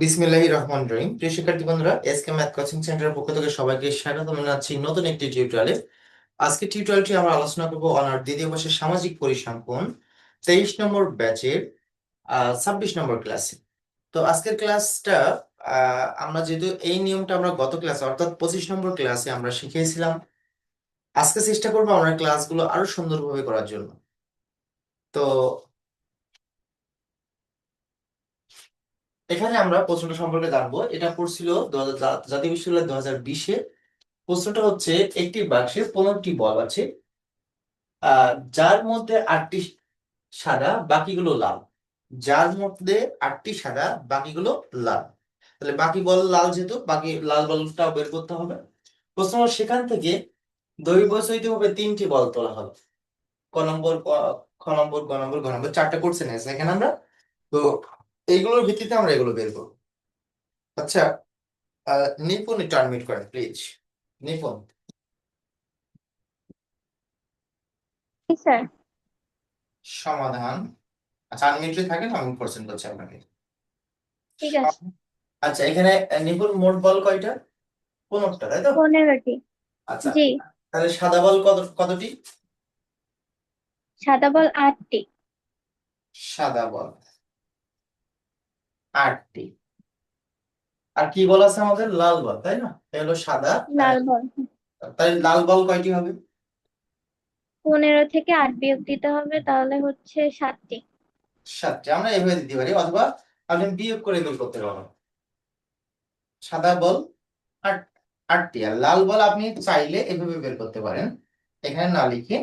বিসমিল্লাহির রহমান রহিম। প্রিয় শিক্ষার্থী বন্ধুরা এসকে ম্যাথ কোচিং সেন্টারের পক্ষ থেকে সবাইকে স্বাগত জানাচ্ছি নতুন একটি টিউটোরিয়ালে আজকে টিউটোরিয়ালটি আমরা আলোচনা করব অনার দ্বিতীয় বর্ষের সামাজিক পরিসংখ্যান তেইশ নম্বর ব্যাচের ছাব্বিশ নম্বর ক্লাসে তো আজকের ক্লাসটা আমরা যেহেতু এই নিয়মটা আমরা গত ক্লাসে অর্থাৎ পঁচিশ নম্বর ক্লাসে আমরা শিখিয়েছিলাম, আজকে চেষ্টা করব আমরা ক্লাসগুলো আরও সুন্দরভাবে করার জন্য। তো এখানে আমরা প্রশ্নটা সম্পর্কে জানব। এটা পড়ছিল জাতীয় বিশ্ববিদ্যালয় দু হাজার বিশে। প্রশ্নটা হচ্ছে, একটি বাক্সে পনেরোটি বল আছে। যার মধ্যে আটটি সাদা, বাকিগুলো লাল। যার মধ্যে আটটি সাদা, বাকিগুলো লাল। তাহলে বাকি বল লাল যেহেতু, বাকি লাল বলটা বের করতে হবে। প্রশ্ন সেখান থেকে দৈর্ঘ্য হবে তিনটি বল তোলা হবে ক নম্বর খ নম্বর, গ নম্বর ঘ নম্বর, চারটা করছে না এখানে আমরা। তো এইগুলোর ভিত্তিতে আমরা এগুলো বের করব। আচ্ছা নিপুণ একটু করেন প্লিজ নিপুণ। সমাধান। আচ্ছা আনমিউটে থাকেন আমি কোশ্চেন করছি আপনাকে। ঠিক আছে। আচ্ছা এখানে নিপুণ মোট বল কয়টা? পনেরোটা তাই তো? পনেরোটি। আচ্ছা জি। তাহলে সাদা বল কত কতটি? সাদা বল আটটি। সাদা বল। আটটি। আর কি বল আছে আমাদের? লাল বল তাই না? এটা হলো সাদা লাল বল। তাহলে লাল বল কয়টি হবে? পনেরো থেকে আট বিয়োগ দিতে হবে তাহলে হচ্ছে সাতটি। সাতটি আমরা এভাবে দিতে পারি অথবা আপনি বিয়োগ করে বের করতে পারেন সাদা বল আট আটটি আর লাল বল আপনি চাইলে এভাবে বের করতে পারেন। এখানে না লিখে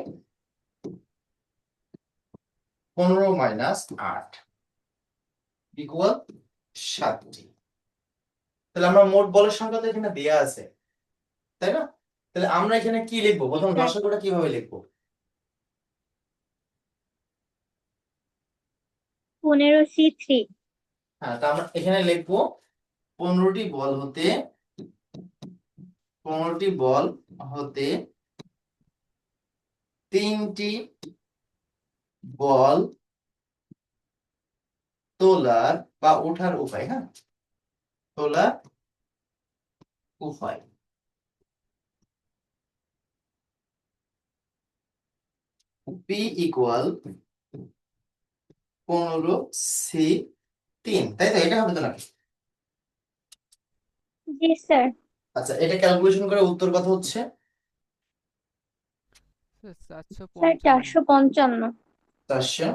পনেরো মাইনাস আট ইকুয়াল সাতটি। তাহলে আমরা মোট বলের সংখ্যা তো এখানে দেয়া আছে তাই না? তাহলে আমরা এখানে কি লিখব? প্রথম হ্যাঁ। কীভাবে লিখব? পনেরো সি থ্রি। হ্যাঁ তা আমরা এখানে লিখব পনেরোটি বল হতে পনেরোটি বল হতে তিনটি বল তোলার বা ওঠার উপায় হ্যাঁ? তোলার উপায়। পি ইকুয়াল পনেরো সি তিন তাই তো? এটা হবে তো নাকি? জি স্যার। আচ্ছা এটা ক্যালকুলেশন করে উত্তর কত হচ্ছে? চারশো চারশো পঞ্চান্ন। চারশো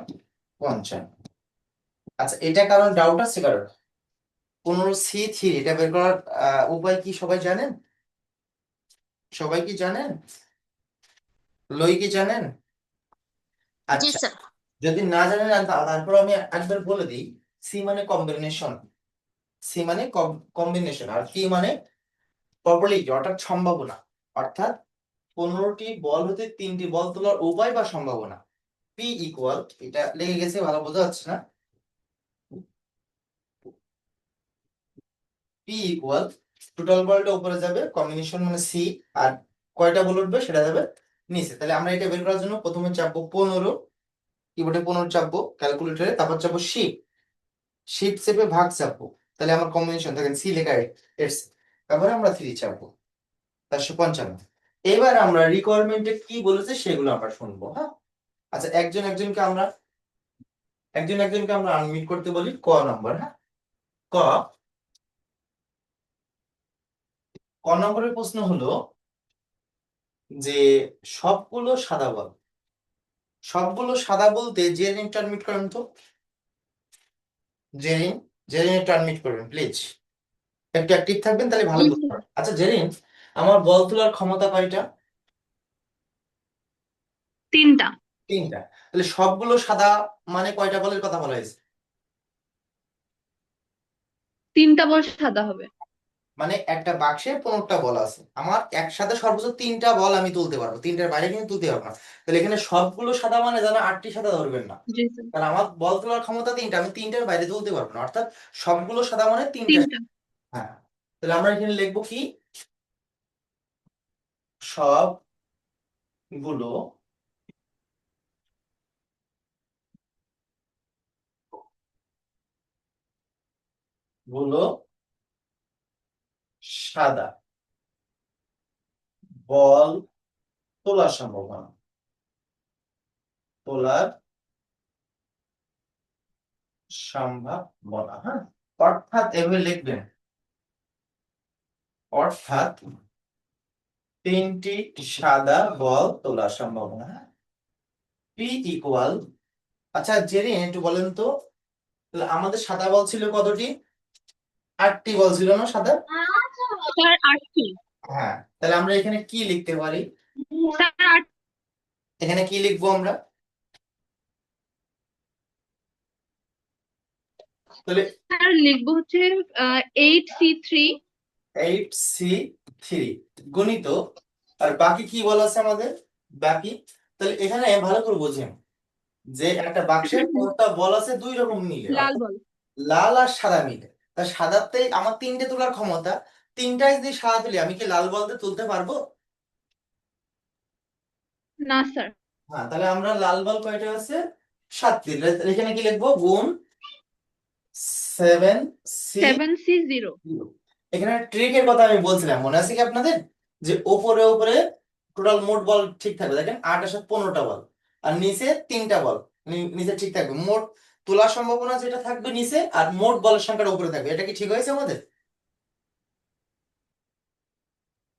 পঞ্চান্ন। আচ্ছা এটা কারণ ডাউট আছে কারণ পনেরো সি থ্রি এটা বের করার উপায় কি সবাই জানেন? সবাই কি জানেন? লই কি জানেন? আচ্ছা স্যার যদি না জানেন তারপর আমি একবার বলে দিই সি মানে কম্বিনেশন সি মানে কম্বিনেশন আর কি মানে প্রবাবিলিটি অর্থাৎ সম্ভাবনা অর্থাৎ পনেরোটি বল হতে তিনটি বল তোলার উপায় বা সম্ভাবনা পি ইকুয়াল এটা লেগে গেছে ভালো বোঝা যাচ্ছে না? পি ইকুয়াল টোটাল বলটা উপরে যাবে কম্বিনেশন মানে সি আর কয়টা বল উঠবে সেটা যাবে নিচে। তাহলে আমরা এটা বের করার জন্য প্রথমে চাপবো পনেরো, কিবোর্ডে পনেরো চাপবো ক্যালকুলেটরে তারপর চাপবো শিপ শিপ চেপে ভাগ চাপবো। তাহলে আমার কম্বিনেশন দেখেন সি লেখা এর তারপরে আমরা থ্রি চাপবো, চারশো পঞ্চান্ন। এবার আমরা রিকোয়ারমেন্টে কি বলেছে সেগুলো আমরা শুনব হ্যাঁ? আচ্ছা একজন একজনকে আমরা, একজন একজনকে আমরা আনমিট করতে বলি, ক নম্বর হ্যাঁ? ক ক নম্বরের প্রশ্ন হলো যে সবগুলো সাদা বল সবগুলো সাদা বলতে জেরিন টার্মিট করেন তো? জেরিন জেরিন টার্মিট করবেন প্লিজ একটু অ্যাক্টিভ থাকবেন তাহলে ভালো বুঝতে পারবেন। আচ্ছা জেরিন আমার বল তোলার ক্ষমতা কয়টা? তিনটা। তিনটা। তাহলে সবগুলো সাদা মানে কয়টা বলের কথা বলা হয়েছে? তিনটা বল সাদা হবে। মানে একটা বাক্সে পনেরোটা বল আছে। আমার একসাথে সর্বোচ্চ তিনটা বল আমি তুলতে পারব। তিনটার বাইরে কিন্তু তুলতে পারব না। তাহলে এখানে সবগুলো সাদা মানে যেন আটটি সাদা ধরবেন না। কারণ আমার বল তোলার ক্ষমতা তিনটা আমি তিনটার বাইরে তুলতে পারব না। অর্থাৎ সবগুলো সাদা মানে তিনটা। হ্যাঁ। তাহলে আমরা এখানে লিখব কি? সবগুলো গুলো সাদা। বল তোলার সম্ভাবনা। তোলার সম্ভাবনা হ্যাঁ? অর্থাৎ এভাবে লিখবেন। অর্থাৎ তিনটি সাদা বল তোলার সম্ভাবনা পি ইকুয়াল আচ্ছা জেরিন একটু বলেন তো। আমাদের সাদা বল ছিল কতটি? আটটি বল ছিল না সাদা? স্যার আটটি হ্যাঁ তাহলে আমরা এখানে কি লিখতে পারি? স্যার এখানে কি লিখব আমরা? তাহলে স্যার লিখব হচ্ছে eight C three eight C three গণিত। আর বাকি কি বল আছে আমাদের? বাকি। তাহলে এখানে ভালো করে বোঝেন যে একটা বাক্সের কোনটা বল আছে দুই রকম মিলে। লাল বল। লাল আর সাদা মিলে। তা সাদাতে আমার তিনটে তোলার ক্ষমতা। তিনটাই যদি সাদা তুলি আমি কি লাল বল বলতে তুলতে পারব? না স্যার। হ্যাঁ তাহলে আমরা লাল বল কয়টা আছে? সাতটি এখানে কি লিখব? গুণ seven C seven C zero. এখানে ট্রিকের কথা আমি বলছিলাম মনে আছে কি আপনাদের? যে ওপরে ওপরে টোটাল মোট বল ঠিক থাকবে। দেখেন আট আসে পনেরোটা বল আর নিচে তিনটা বল নিচে ঠিক থাকবে। মোট তোলার সম্ভাবনা যেটা থাকবে নিচে আর মোট বলের সংখ্যাটা উপরে থাকবে। এটা কি ঠিক হয়েছে আমাদের?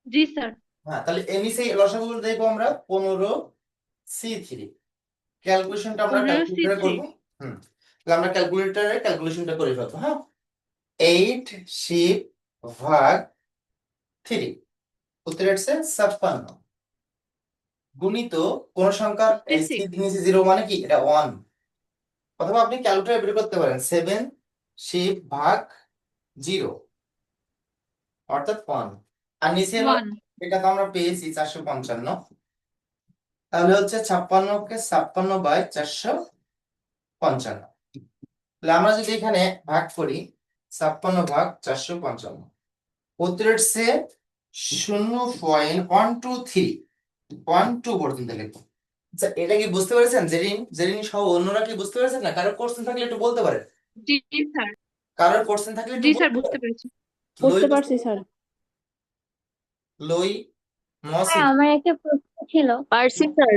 জি স্যার। হ্যাঁ তাহলে এর নিচে লসাগুলো দেখব আমরা পনেরো সি থ্রি ক্যালকুলেশনটা আমরা 15 ক্যালকুলেটরে C3 করব। হুম তাহলে আমরা ক্যালকুলেটরে ক্যালকুলেশনটা করে ফেলব হ্যাঁ? এইট শিপ ভাগ থ্রি উত্তর হচ্ছে ছাপ্পান্ন। গুণিত কোন সংখ্যার? এই 56 সি নিচে জিরো মানে কি? এটা ওয়ান অথবা আপনি ক্যালকুলেটর বের করতে পারেন সেভেন শিপ ভাগ জিরো অর্থাৎ ওয়ান আর নিচে এটা তো আমরা পেয়েছি চারশো পঞ্চান্ন। তাহলে হচ্ছে ছাপ্পান্নকে ছাপ্পান্ন বাই চারশো পঞ্চান্ন। তাহলে আমরা যদি এখানে ভাগ করি ছাপ্পান্ন ভাগ চারশো পঞ্চান্ন। সে শূন্য point one two three one two পর্যন্ত লিখব। আচ্ছা এটা কি বুঝতে পেরেছেন? জেরিন জেরিন সহ অন্যরা কি বুঝতে পেরেছেন না? কারোর কোশ্চেন থাকলে একটু বলতে পারেন। জি স্যার। কারোর কোশ্চেন থাকলে জি স্যার বুঝতে পেরেছি। বুঝতে পারছি স্যার। লই মহসিন। হ্যাঁ আমার একটা প্রশ্ন ছিল। স্যার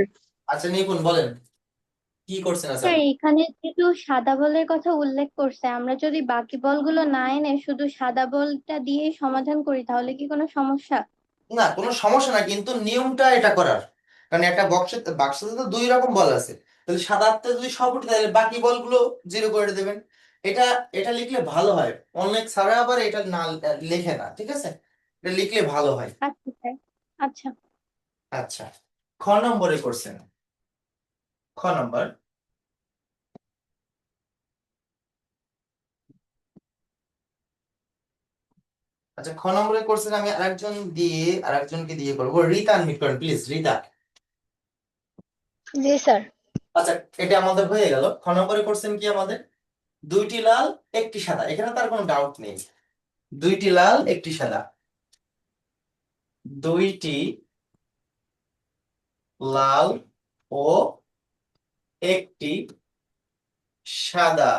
আচ্ছা নিপুণ বলেন। কি করছেন আচ্ছা? স্যার এখানে যেহেতু সাদা বলের কথা উল্লেখ করছে আমরা যদি বাকি বলগুলো না এনে শুধু সাদা বলটা দিয়ে সমাধান করি তাহলে কি কোনো সমস্যা? না কোনো সমস্যা না কিন্তু নিয়মটা এটা করার। কারণ একটা বক্সে বাক্সে তো দুই রকম বল আছে। তাহলে সাদাতে যদি সব উঠে তাহলে বাকি বলগুলো জিরো করে দেবেন। এটা এটা লিখলে ভালো হয়। অনেক স্যাররা আবার এটা না লেখে না ঠিক আছে? এটা লিখলে ভালো হয়। আচ্ছা আচ্ছা। আচ্ছা খ নম্বরে করছেন খ নম্বর। আচ্ছা খ নম্বরে করছেন আমি আরেকজন দিয়ে আরেকজনকে দিয়ে করব। রিতা আনমিট করেন প্লিজ রিতা জি স্যার। আচ্ছা এটা আমাদের হয়ে গেল। খ নম্বরে করছেন কি আমাদের? দুইটি লাল একটি সাদা। এখানে তার কোনো ডাউট নেই। দুইটি লাল একটি সাদা। দুইটি লাল ও একটি সাদা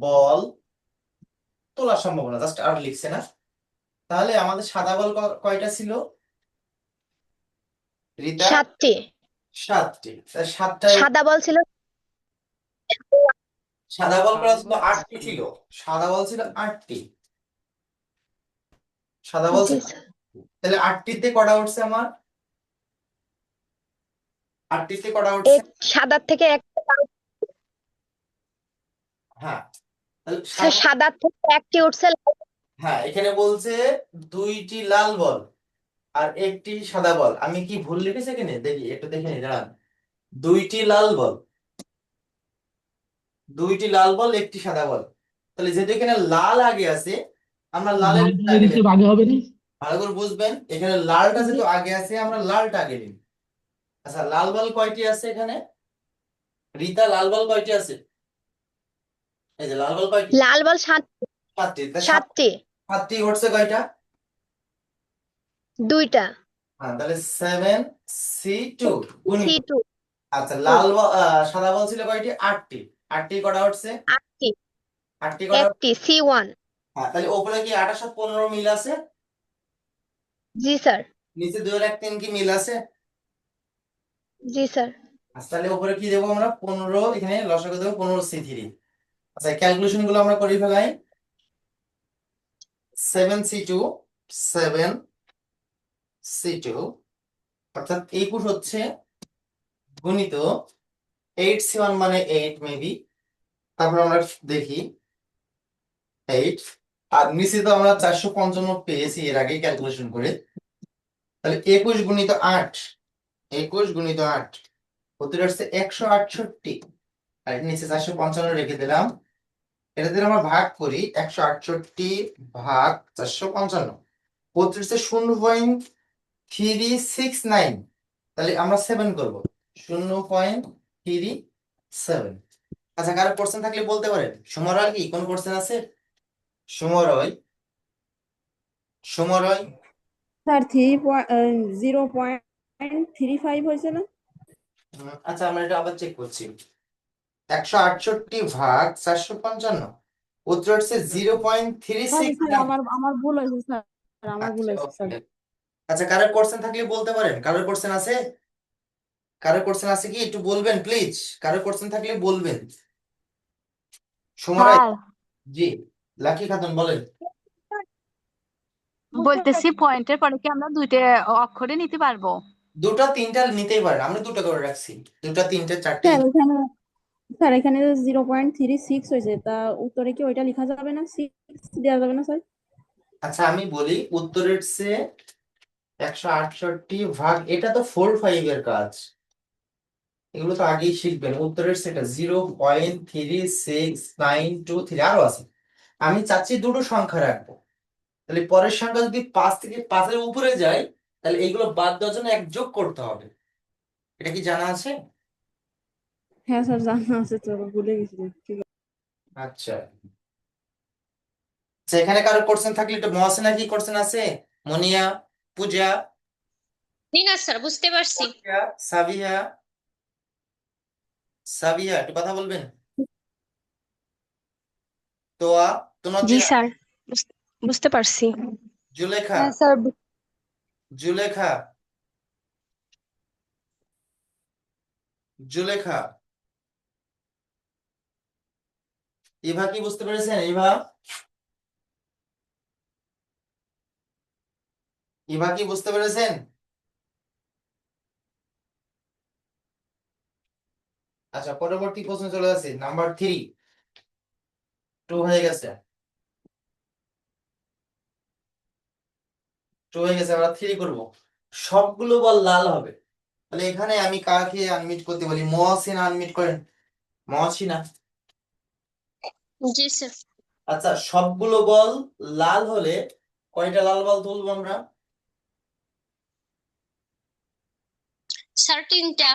বল তোলার সম্ভাবনা জাস্ট আর লিখছে না। তাহলে আমাদের সাদা বল কয়টা ছিল? রিতা? সাতটি। সাতটি। সাতটায় সাদা বল ছিল? সাদা বল করা ছিল আটটি ছিল। সাদা বল ছিল আটটি। সাদা বল ছিল স্যার তাহলে আটটিতে কটা উঠছে আমার? আটটিতে কটা উঠছে? এক সাদার থেকে এক হ্যাঁ সাদা- সাদার থেকে একটি উঠছে হ্যাঁ এখানে বলছে দুইটি লাল বল আর একটি সাদা বল। আমি কি ভুল লিখেছি এখানে? দেখি একটু দেখে নিই দাঁড়ান। দুইটি লাল বল। দুইটি লাল বল একটি সাদা বল। তাহলে যেহেতু এখানে লাল আগে আছে আমরা লালের আগে হবে না? ভালো করে বুঝবেন। এখানে লালটা যেহেতু আগে আছে আমরা লালটা আগে নিই। আচ্ছা লাল বল কয়টি আছে এখানে? রিতা লাল বল কয়টি আছে? এই যে লাল বল কয়টি? লাল বল সাত সাতটি। সাতটি। সাতটি ঘটছে কয়টা? দুইটা। হ্যাঁ তাহলে seven C two C two আচ্ছা লাল সাদা বল ছিল কয়টি? আটটি। আটটি কটা উঠছে আটটি। আটটি কটা একটি সি ওয়ান হ্যাঁ তাহলে ওপরে কি আঠাশ পনেরো মিল আছে? জি স্যার। নিচে দুই এক তিন কি মিল আছে? জি স্যার। আচ্ছা তাহলে উপরে কি দেবো আমরা? পনেরো এখানে লসাগু দেবো পনেরো সি থ্রি। আচ্ছা ক্যালকুলেশনগুলো আমরা করে ফেলাই। Seven C two seven C two অর্থাৎ একুশ হচ্ছে গুণিত এইট সি ওয়ান মানে এইট মেবি তারপর আমরা দেখি এইট আর নিচে তো আমরা চারশো পঞ্চান্ন পেয়েছি এর আগে ক্যালকুলেশন করে। তাহলে একুশ গুণিত আট, একুশ গুণিত আট উত্তর আসছে একশো আটষট্টি। আর নিচে চারশো পঞ্চান্ন রেখে দিলাম। এটা দিয়ে আমরা ভাগ করি, একশো আটষট্টি ভাগ চারশো পঞ্চান্ন উত্তর হচ্ছে শূন্য পয়েন্ট থ্রি সিক্স নাইন। তাহলে আমরা সেভেন করব। শূন্য পয়েন্ট থ্রি সেভেন। আচ্ছা কারও কোশ্চেন থাকলে বলতে পারেন। সমরয় কি? কোন কোশ্চেন আছে? সমরয় সমরয় sir three zero point three five হয়েছে না? আচ্ছা আমরা এটা আবার চেক করছি। একশো আটষট্টি ভাগ চারশো পঞ্চান্ন উত্তর হচ্ছে জিরো পয়েন্ট থ্রি সিক্স আমার আমার ভুল হয়েছে স্যার আমার ভুল হয়েছে স্যার। আচ্ছা কারোর কোশ্চেন থাকলে বলতে পারেন। কারোর কোশ্চেন আছে? কারোর কোশ্চেন আছে কি? একটু বলবেন প্লিজ কারোর কোশ্চেন থাকলে বলবেন। সময় জি। লাকি খাতুন বলেন। বলতেছি পয়েন্টের পরে কি আমরা দুইটা অক্ষরে নিতে পারব? দুটা তিনটা নিতেই পারেন। আমরা দুটো করে রাখছি। দুটা তিনটে চারটে। স্যার এখানে স্যার এখানে জিরো পয়েন্ট থ্রি সিক্স হয়েছে তা উত্তরে কি ওইটা লেখা যাবে না? সিক্স দেওয়া যাবে না স্যার? আচ্ছা আমি বলি উত্তরের চেয়ে একশো আটষট্টি ভাগ এটা তো ফোর ফাইভ এর কাজ। এগুলো তো আগেই শিখবেন। উত্তরের সেটা zero point three six nine two three আরও আছে। আমি চাচ্ছি দুটো সংখ্যা রাখব। তাহলে পরের সংখ্যা যদি পাঁচ থেকে পাঁচের উপরে যায় তাহলে এইগুলো বাদ দেওয়ার জন্য এক যোগ করতে হবে। এটা কি জানা আছে? হ্যাঁ স্যার জানা আছে তো ভুলে গেছি আচ্ছা। আচ্ছা এখানে কারও কোশ্চেন থাকলে একটু মহাসিনা কি কোশ্চেন আছে? মনিয়া পূজা? না স্যার বুঝতে পারছি। সাবিয়া সাবিয়া একটু কথা বলবেন? তোয়া জি স্যার। বুঝতে পারছি। জুলেখা। হ্যাঁ স্যার। জুলেখা। জুলেখা। ইভা কি বুঝতে পেরেছেন? ইভা? ইভা কি বুঝতে পেরেছেন? আচ্ছা পরবর্তী প্রশ্ন চলে আসছে নাম্বার থ্রি। টু হয়ে গেছে? টু হয়ে গেছে আমরা থ্রি করব। সবগুলো বল লাল হবে। তাহলে এখানে আমি কাকে আনমিট করতে বলি? মহসিন আনমিট করেন। মহসিনা জি স্যার আচ্ছা সবগুলো বল লাল হলে কয়টা লাল বল তুলবো আমরা? স্যার তিনটা।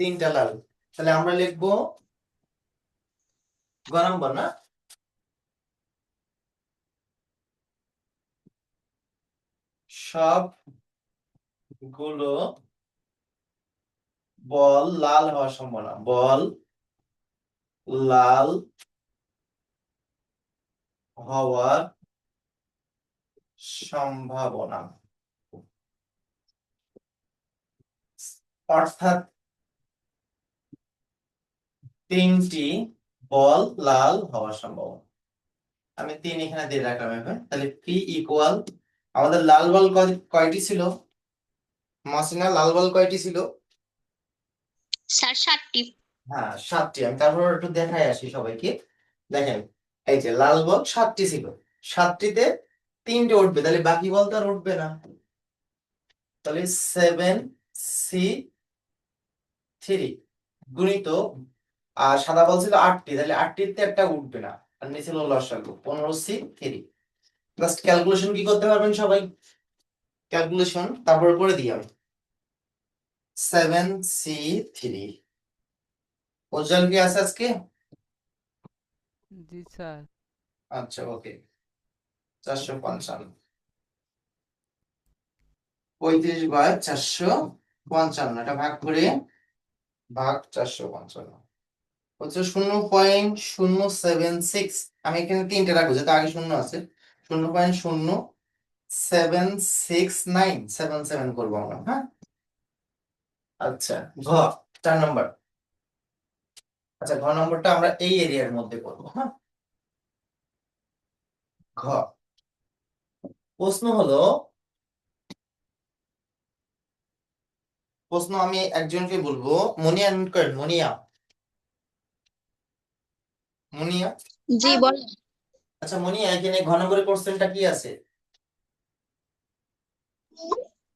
তিনটা লাল। তাহলে আমরা লিখব গরম নম্বর না? সবগুলো বল লাল হওয়ার সম্ভাবনা। বল লাল হওয়ার সম্ভাবনা। অর্থাৎ তিনটি বল লাল হওয়ার সম্ভাবনা। আমি তিন এখানে দিয়ে রাখলাম এখন তাহলে পি ইকুয়াল আমাদের লাল বল কয়- কয়টি ছিল? মাসিনা লাল বল কয়টি ছিল? স্যার সাতটি। হ্যাঁ সাতটি। আমি তারপর একটু দেখাই আসি সবাইকে। দেখেন এই যে লাল বল সাতটি ছিল। সাতটিতে তিনটে উঠবে তাহলে বাকি বল তো আর উঠবে না। তাহলে সেভেন সি থ্রি গুণিত আর সাদা বল ছিল আটটি তাহলে আটটিতে একটা উঠবে না। আর নিচে ছিল লসাগু পনেরো সি থ্রি জাস্ট ক্যালকুলেশন কি করতে পারবেন সবাই? ক্যালকুলেশন তারপর করে দিই আমি। সেভেন সি থ্রি উজ্জ্বল কি আছে আজকে? জি স্যার। আচ্ছা ওকে চারশো পঞ্চান্ন। পঁয়ত্রিশ বাই চারশো পঞ্চান্ন এটা ভাগ করে ভাগ চারশো পঞ্চান্ন। হচ্ছে শূন্য পয়েন্ট শূন্য সেভেন সিক্স। আমি এখানে তিনটে রাখব যেহেতু আগে শূন্য আছে। শূন্য পয়েন্ট শূন্য seven six nine, seven seven করব আমরা হ্যাঁ? আচ্ছা ঘ, চার নম্বর। আচ্ছা ঘ নম্বরটা আমরা এই এরিয়ার মধ্যে করব হ্যাঁ? ঘ। প্রশ্ন হলো, প্রশ্ন আমি একজনকে বলব মনিয়া নোট করেন মনিয়া। মনিয়া? জি, বল। আচ্ছা মনিয়া এখানে ঘ নম্বরের কোশ্চেনটা কি আছে?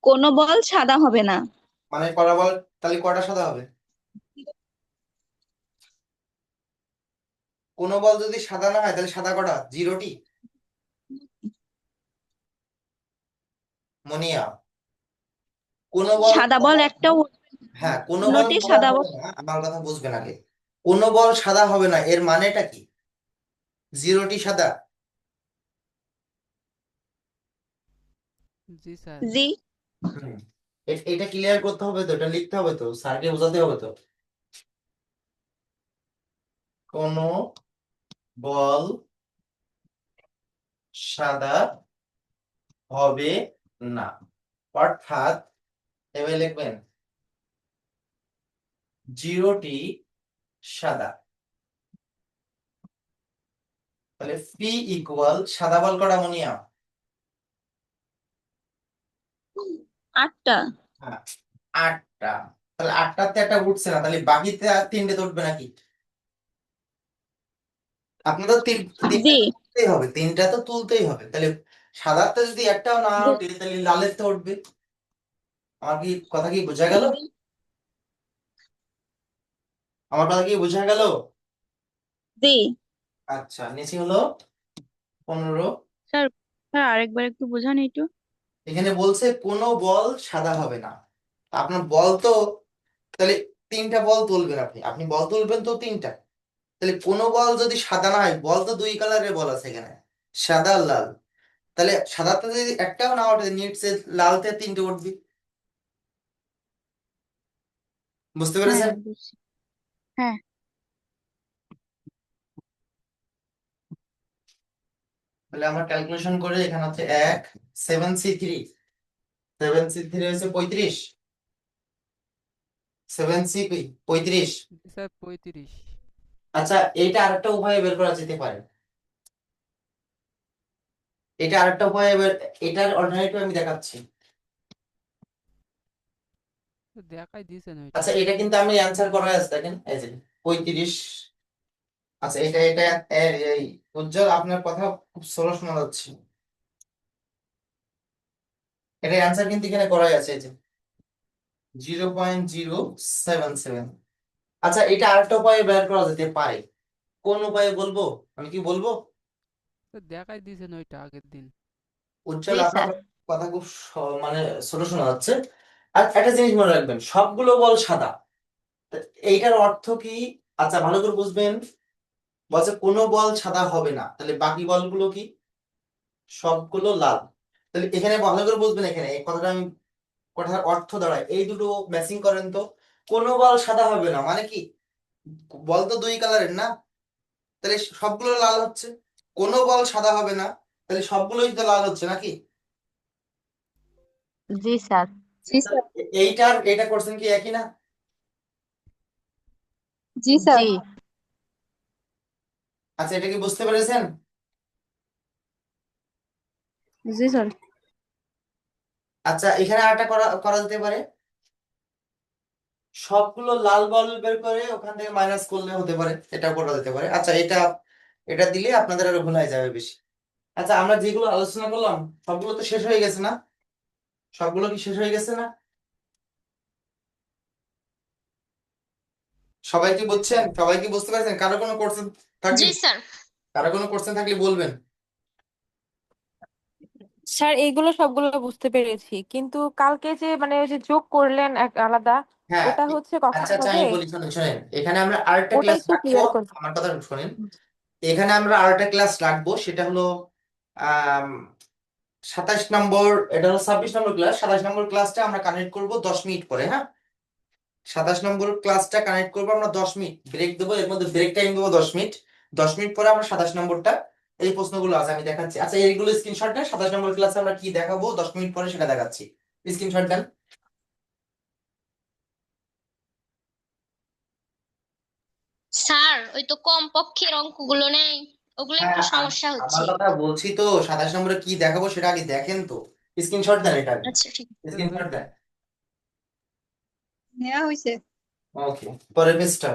কোনো বল সাদা হবে না। মানে কটা বল? তাহলে কটা সাদা হবে? কোনো বল যদি সাদা না হয় তাহলে সাদা কটা? জিরোটি মনিয়া কোন বল সাদা বল একটাও হ্যাঁ কোন বল সাদা বল আমার কথা বুঝবেন আগে। কোনো বল সাদা হবে না এর মানেটা কি? জিরোটি সাদা। জি স্যার। জি। এটা ক্লিয়ার করতে হবে তো এটা লিখতে হবে তো স্যারকে বোঝাতে হবে তো। কোনো বল সাদা হবে না। অর্থাৎ এভাবে লিখবেন জিরোটি সাদা। তাহলে পি ইকুয়াল সাদা বল কটা মনিয়া আটটা। হ্যাঁ আটটা। তাহলে আটটাতে একটা উঠছে না তাহলে তিনটে তো উঠবে নাকি? আপনাদের তিন তুলতেই হবে তিনটা তো তুলতেই হবে। তাহলে সাদাতে যদি একটাও না ওঠে তাহলে লালের তো উঠবে। আমার কি কথা কি বোঝা গেল? আমার কথা কি বোঝা গেল? জি। আচ্ছা নিচে হলো পনেরো। স্যার আরেকবার একটু বোঝান একটু। এখানে বলছে কোনো বল সাদা হবে না। আপনার বল তো তাহলে তিনটা বল তুলবেন আপনি। আপনি বল তুলবেন তো তিনটা। তাহলে কোনো বল যদি সাদা না হয় বল তো দুই কালারের বল আছে এখানে সাদা আর লাল। তাহলে সাদাতে যদি একটাও না ওঠে নিচে লালতে তিনটে উঠবে। বুঝতে পেরেছেন? হ্যাঁ। তাহলে আমরা ক্যালকুলেশন করে এখানে হচ্ছে এক seven C three seven C three হচ্ছে পঁয়ত্রিশ। সেভেন সি পঁয়ত্রিশ। স্যার পঁয়ত্রিশ। আচ্ছা এইটা আরেকটা উপায়ে বের করা যেতে পারে। এটা আরেকটা উপায়ে বের এটার অল্টারনেটিভ আমি দেখাচ্ছি। দেখাই দিয়েছেন আচ্ছা এটা কিন্তু আমি অ্যান্সার করা আছে দেখেন এই যে পঁয়ত্রিশ। আচ্ছা এটা এটা এই উজ্জ্বল আপনার কথা খুব স্লো শোনা যাচ্ছে। এটা অ্যান্সার কিন্তু এখানে করাই আছে এই যে zero point zero seven seven আচ্ছা এটা আরেকটা উপায়ে বের করা যেতে পারে। কোন উপায়ে বলব? আমি কি বলব? তো দেখাই দিয়েছেন ওইটা আগের দিন। উজ্জ্বল আপনার কথা খুব মানে ছোট শোনা যাচ্ছে। আর একটা জিনিস মনে রাখবেন সবগুলো বল সাদা। এইটার অর্থ কি? আচ্ছা ভালো করে বুঝবেন। বলছে কোনো বল সাদা হবে না। তাহলে বাকি বলগুলো কি? সবগুলো লাল। তাহলে এখানে ভালো করে বুঝবেন এখানে। এই কথাটা আমি কথার অর্থ দাঁড়ায়। এই দুটো ম্যাচিং করেন তো। কোনো বল সাদা হবে না। মানে কি? বল তো দুই কালারের না? তাহলে সবগুলো লাল হচ্ছে। কোনো বল সাদা হবে না। তাহলে সবগুলোই তো লাল হচ্ছে নাকি? জি স্যার। এ- এইটার এটা করছেন কি একই না? জি স্যার। জি। আচ্ছা এটা কি বুঝতে পেরেছেন? জি স্যার। আচ্ছা এখানে আরেকটা করা করা যেতে পারে। সবগুলো লাল বল বের করে ওখান থেকে মাইনাস করলে হতে পারে এটা করা যেতে পারে। আচ্ছা এটা এটা দিলে আপনাদের আরও ভুল হয়ে যাবে বেশি। আচ্ছা আমরা যেগুলো আলোচনা করলাম সবগুলো তো শেষ হয়ে গেছে না? সবগুলো কি শেষ হয়ে গেছে না? সবাই কি বুঝছেন? সবাই কি বুঝতে পারছেন? কারও কোনো কোশ্চেন থাকলে জি স্যার। কারও কোনো কোশ্চেন থাকলে বলবেন। স্যার এইগুলো সবগুলো বুঝতে পেরেছি। কিন্তু কালকে যে মানে ওই যে যোগ করলেন এক আলাদা হ্যাঁ ওটা হচ্ছে কখন আচ্ছা আচ্ছা হবে? বলি শোনেন শোনেন। এখানে আমরা আরেকটা ওটা ক্লাস একটু রাখব। ক্লিয়ার করুন। আমার কথা শোনেন। এখানে আমরা আরেকটা ক্লাস রাখব। সেটা হলো আম, সাতাশ নম্বর এটা হলো ছাব্বিশ নম্বর ক্লাস সাতাশ নম্বর ক্লাসটা আমরা কানেক্ট করব দশ মিনিট পরে হ্যাঁ? সাতাশ নম্বর ক্লাসটা কানেক্ট করব আমরা দশ মিনিট। ব্রেক দেবো এর মধ্যে ব্রেক টাইম দেবো দশ মিনিট। দশ মিনিট পরে আমরা সাতাশ নম্বরটা এই প্রশ্নগুলো আছে আমি দেখাচ্ছি। আচ্ছা এইগুলো স্ক্রিনশট দেন সাতাশ নম্বর ক্লাসে আমরা কি দেখাবো? দশ মিনিট পরে সেটা দেখাচ্ছি। স্ক্রিনশট দেন। স্যার ওই তো কম পক্ষের অঙ্কগুলো নেই। ওগুলো একটু হ্যাঁ, সমস্যা হচ্ছে। আমার কথা বলছি তো সাতাশ নম্বরে কি দেখাবো সেটা আগে দেখেন তো। স্ক্রিনশট দেন এটা আচ্ছা ঠিক স্ক্রিনশট দেন। নেওয়া হয়েছে ওকে পরের পেজটা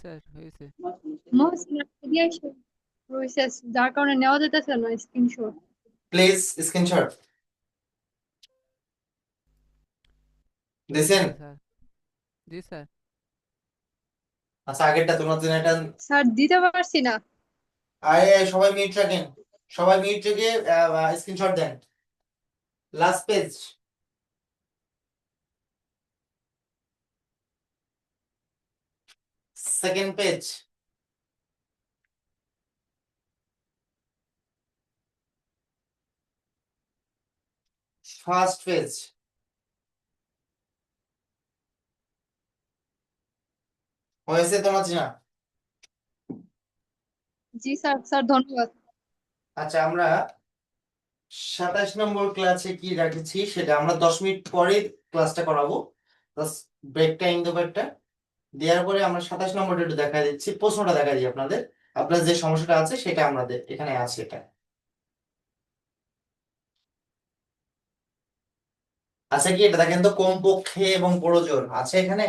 স্যার হয়েছে। যার কারণে নেওয়া যেতেছে না স্ক্রিনশট প্লিজ স্ক্রিনশট দিছেন? স্যার। জি স্যার। আচ্ছা আগেরটা তোমার জন্য এটা স্যার দিতে পারছি না। আরে সবাই মিউট রাখেন। সবাই মিউট রেখে স্ক্রিনশট দেন। Last page second page first page হয়েছে তোমার না জি স্যার স্যার ধন্যবাদ। আচ্ছা আমরা সাতাশ নম্বর ক্লাসে কি রাখেছি সেটা আমরা দশ মিনিট পরে ক্লাসটা করাবো। ব্রেক টাইম দেবো একটা। দেওয়ার পরে আমরা সাতাশ নম্বরটা একটু দেখা দিচ্ছি। প্রশ্নটা দেখা দিই আপনাদের। আপনার যে সমস্যাটা আছে সেটা আমাদের এখানে আছে এটা। আচ্ছা কি এটা দেখেন তো? কমপক্ষে এবং প্রয়োজন আছে এখানে?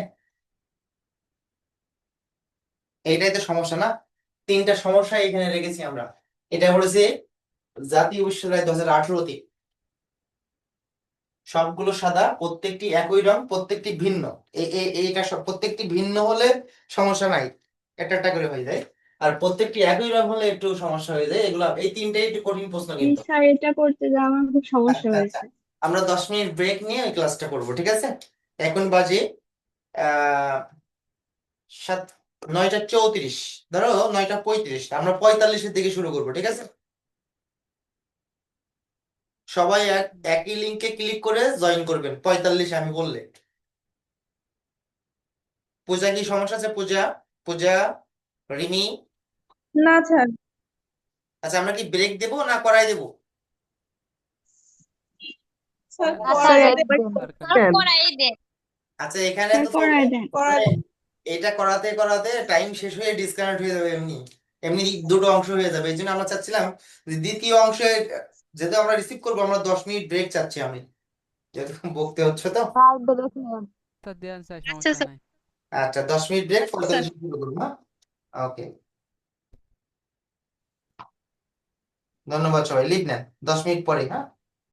এইটাই তো সমস্যা না? তিনটা সমস্যা এখানে রেখেছি আমরা। এটা বলেছে জাতীয় বিশ্ববিদ্যালয় দু হাজার আঠারোতে সবগুলো সাদা প্রত্যেকটি একই রং প্রত্যেকটি ভিন্ন। এইটা সব প্রত্যেকটি ভিন্ন হলে সমস্যা নাই। একটা একটা করে হয়ে যায়। আর প্রত্যেকটি একই রং হলে একটু সমস্যা হয়ে যায়। এগুলো এই তিনটাই একটু কঠিন প্রশ্ন কিন্তু। স্যার এটা করতে যা আমার খুব সমস্যা আচ্ছা, হয়েছে। আচ্ছা। আমরা দশ মিনিট ব্রেক নিয়ে ওই ক্লাসটা করব ঠিক আছে? এখন বাজে আহ সাত নয়টা চৌত্রিশ। ধরো নয়টা পঁয়ত্রিশ। আমরা পঁয়তাল্লিশের দিকে শুরু করব ঠিক আছে? সবাই এক একই লিঙ্কে ক্লিক করে জয়েন করবেন। পঁয়তাল্লিশ আমি বললে। পূজা কি সমস্যা আছে? পূজা পূজা রিমি? না স্যার। আচ্ছা আমরা কি ব্রেক দেবো না করাই দেবো? আচ্ছা এখানে তো করাই মানে এটা করাতে করাতে টাইম শেষ হয়ে ডিসকানেক্ট হয়ে যাবে এমনি। এমনি দুটো অংশ হয়ে যাবে। এই জন্য আমরা চাচ্ছিলাম যে দ্বিতীয় অংশে যেহেতু আমরা রিসিভ করব আমরা দশ মিনিট ব্রেক চাচ্ছি আমি। যেহেতু বকতে হচ্ছে তো। স্যার আচ্ছা, সমস্যা নাই। আচ্ছা দশ মিনিট ব্রেক শুরু করব হ্যাঁ? ওকে ধন্যবাদ সবাই লিখ নেন। দশ মিনিট পরে হ্যাঁ?